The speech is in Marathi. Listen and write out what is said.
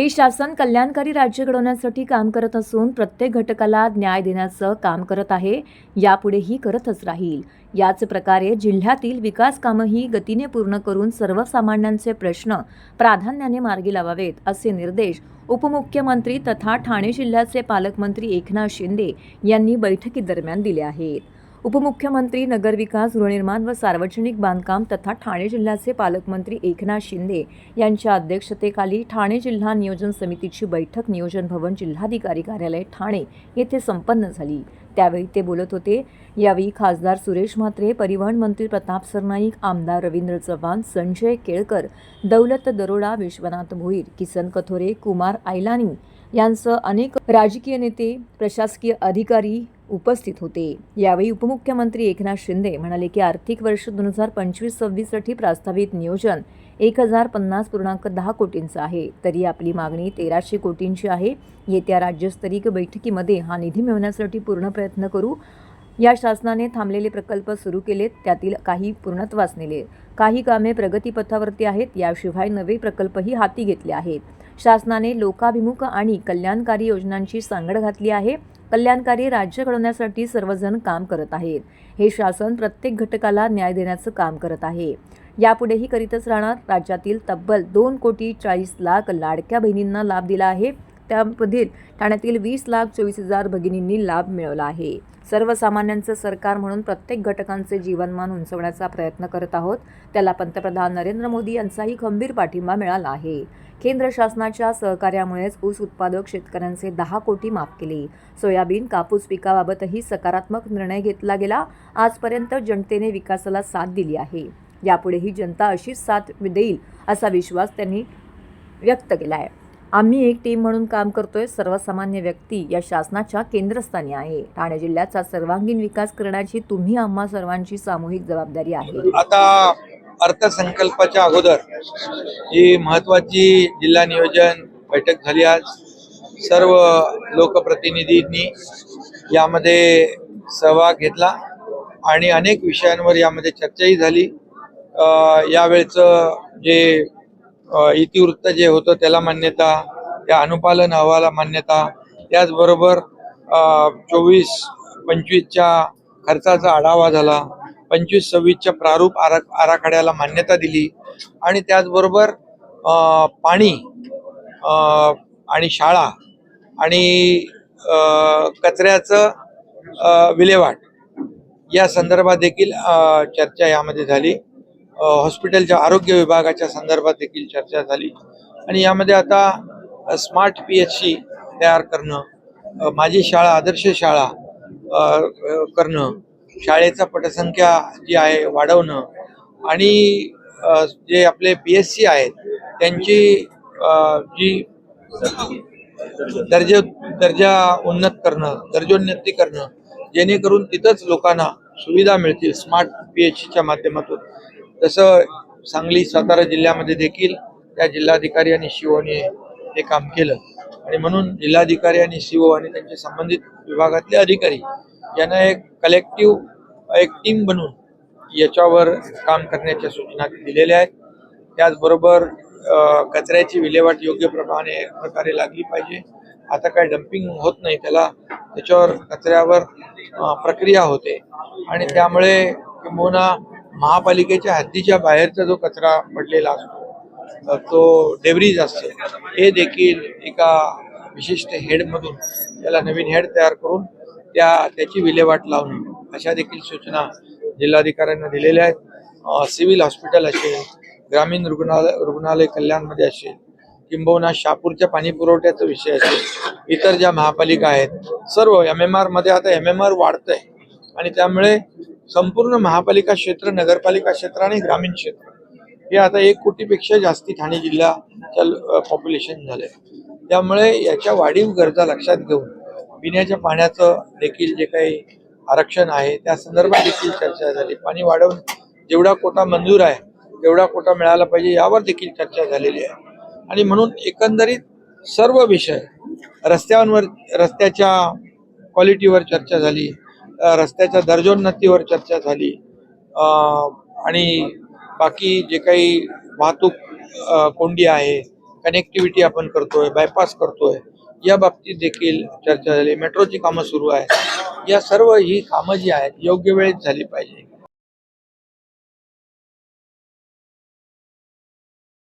हे शासन कल्याणकारी राज्य घडवण्यासाठी काम करत असून प्रत्येक घटकाला न्याय देण्याचं काम करत आहे. यापुढेही करतच राहील. याच प्रकारे जिल्ह्यातील विकास कामंही गतीने पूर्ण करून सर्वसामान्यांचे प्रश्न प्राधान्याने मार्गी लावावेत असे निर्देश उपमुख्यमंत्री तथा ठाणे जिल्ह्याचे पालकमंत्री एकनाथ शिंदे यांनी बैठकीदरम्यान दिले आहेत. उपमुख्यमंत्री नगरविकास गृहनिर्माण व सार्वजनिक बांधकाम तथा ठाणे जिल्ह्याचे पालकमंत्री एकनाथ शिंदे यांच्या अध्यक्षतेखाली ठाणे जिल्हा नियोजन समितीची बैठक नियोजन भवन जिल्हाधिकारी कार्यालय ठाणे येथे संपन्न झाली. त्यावेळी ते बोलत होते यावेळी खासदार सुरेश म्हात्रे परिवहन मंत्री प्रताप सरनाईक आमदार रवींद्र चव्हाण संजय केळकर दौलत दरोडा विश्वनाथ भोईर किसन कथोरे कुमार आयलानी यांसह अनेक राजकीय नेते प्रशासकीय अधिकारी उपस्थित होते. यावेळी उपमुख्यमंत्री एकनाथ शिंदे म्हणाले की आर्थिक वर्ष दोन हजार पंचवीस सव्वीससाठी प्रस्तावित नियोजन एक हजार पन्नास पूर्णांक दहा कोटींचं आहे. तरी आपली मागणी तेराशे कोटींची आहे. येत्या राज्यस्तरीय बैठकीमध्ये हा निधी मिळवण्यासाठी पूर्ण प्रयत्न करू या शासनाने थांबलेले प्रकल्प सुरू केलेत त्यातील काही पूर्णत्वास नेले काही कामे प्रगतीपथावरती आहेत याशिवाय नवे प्रकल्पही हाती घेतले आहेत. शासनाने लोकाभिमुख आणि कल्याणकारी योजनांची सांगड घातली आहे. कल्याणकारी राज्य घडवण्यासाठी सर्वजण काम करत आहेत. हे शासन प्रत्येक घटकाला न्याय देण्याचं काम करत आहे. यापुढेही करीतच राहणार. राज्यातील तब्बल दोन कोटी चाळीस लाख लाडक्या बहिणींना लाभ दिला आहे. त्यामधील ठाण्यातील वीस लाख चोवीस हजार भगिनींनी लाभ मिळवला आहे. सर्वसामान्यांचं सरकार म्हणून प्रत्येक घटकांचे जीवनमान उंचवण्याचा प्रयत्न करत आहोत. त्याला पंतप्रधान नरेंद्र मोदी यांचाही खंबीर पाठिंबा मिळाला आहे. केंद्र शासनाच्या सहकार्यामुळेच ऊस उत्पादक शेतकऱ्यांचे दहा कोटी माफ केले. सोयाबीन कापूस पिकाबाबतही सकारात्मक निर्णय घेतला गेला. आजपर्यंत जनतेने विकासाला साथ दिली आहे. यापुढेही जनता अशीच साथ देईल असा विश्वास त्यांनी व्यक्त केला आहे आम्ही एक टीम म्हणून काम करतोय. सर्वसामान्य व्यक्ती या शासनाच्या केंद्रस्थानी आहे. ठाणे जिल्ह्याचा सर्वांगीण विकास करण्याची तुम्ही आम्हा सर्वांची सामूहिक जबाबदारी आहे. आता अर्थसंकल्पाच्या अगोदर ही महत्वाची जिल्हा नियोजन बैठक झाली आज. सर्व लोकप्रतिनिधींनी यामध्ये सहभाग घेतला आणि अनेक विषयांवर यामध्ये चर्चाही झाली. अ, यावेळचं जे इतिवृत्त जे होतं त्याला मान्यता त्या अनुपालन अहवाला मान्यता त्याचबरोबर चोवीस पंचवीसच्या खर्चाचा आढावा झाला पंचवीस सव्वीसच्या प्रारूप आरा आराखड्याला मान्यता दिली आणि त्याचबरोबर अ, पाणी अ, आणि शाळा आणि अ, कचऱ्याचं अ, विल्हेवाट या संदर्भात देखील अ, चर्चा यामध्ये झाली. हॉस्पिटलच्या आरोग्य विभागाच्या संदर्भात देखील चर्चा झाली. आणि यामध्ये आता स्मार्ट पी एच सी तयार करणं माझी शाळा आदर्श शाळा करणं शाळेचा पटसंख्या जी आहे वाढवणं आणि जे आपले पी एस सी आहेत त्यांची जी दर्जा दर्जा उन्नत करणं दर्जोन्नती करणं जेणेकरून तिथंच लोकांना सुविधा मिळतील स्मार्ट पी एच सीच्या माध्यमातून. जसं सांगली सातारा जिल्ह्यामध्ये देखील त्या जिल्हाधिकारी आणि शिवने हे काम केलं. आणि म्हणून जिल्हाधिकारी आणि सीओ आणि त्यांचे संबंधित विभागातले अधिकारी यांना एक कलेक्टिव्ह एक टीम बनवून याच्यावर काम करण्याच्या सूचना दिलेल्या आहेत. त्याचबरोबर कचऱ्याची विल्हेवाट योग्य प्रमाणे प्रकारे लागली पाहिजे. आता काय डम्पिंग होत नाही त्याला त्याच्यावर कचऱ्यावर प्रक्रिया होते. आणि त्यामुळे किंबहुना महापालिकेच्या हद्दीच्या बाहेरचा जो कचरा पडलेला असतो तो डेब्रीज असते. हे देखील एका विशिष्ट हेडमधून त्याला नवीन हेड तयार करून त्या त्याची विल्हेवाट लावणे अशा देखील सूचना जिल्हाधिकाऱ्यांना दिलेल्या आहेत. सिव्हिल हॉस्पिटल असेल ग्रामीण रुग्णालय रुग्णालय कल्याणमध्ये असेल किंबहुना शापूरच्या पाणी पुरवठ्याचा विषय असेल इतर ज्या महापालिका आहेत सर्व एम एम आरमध्ये आता एम एम आर वाढतंय. आणि त्यामुळे संपूर्ण महापालिका क्षेत्र नगरपालिका क्षेत्र आणि ग्रामीण क्षेत्र. हे आता एक कोटीपेक्षा जास्ती ठाणे जिल्ह्याच्या पॉप्युलेशन झालंय त्यामुळे याच्या वाढीव गरजा लक्षात घेऊन पिण्याच्या पाण्याचं देखील जे काही आरक्षण आहे त्या संदर्भात देखील चर्चा झाली. पाणी वाढवून जेवढा कोटा मंजूर आहे तेवढा कोटा मिळाला पाहिजे यावर देखील चर्चा झालेली आहे. आणि म्हणून एकंदरीत सर्व विषय रस्त्यांवर रस्त्याच्या क्वालिटीवर चर्चा झाली. रस्त्याच्या दर्जोन्नतीवर चर्चा झाली. आणि बाकी जे काही वाहतूक कोंडी आहे कनेक्टिव्हिटी आपण करतोय बायपास करतोय या बाबतीत देखील चर्चा झाली. मेट्रोची कामं सुरू आहेत. या सर्व ही कामं जी आहेत योग्य वेळेत झाली पाहिजे.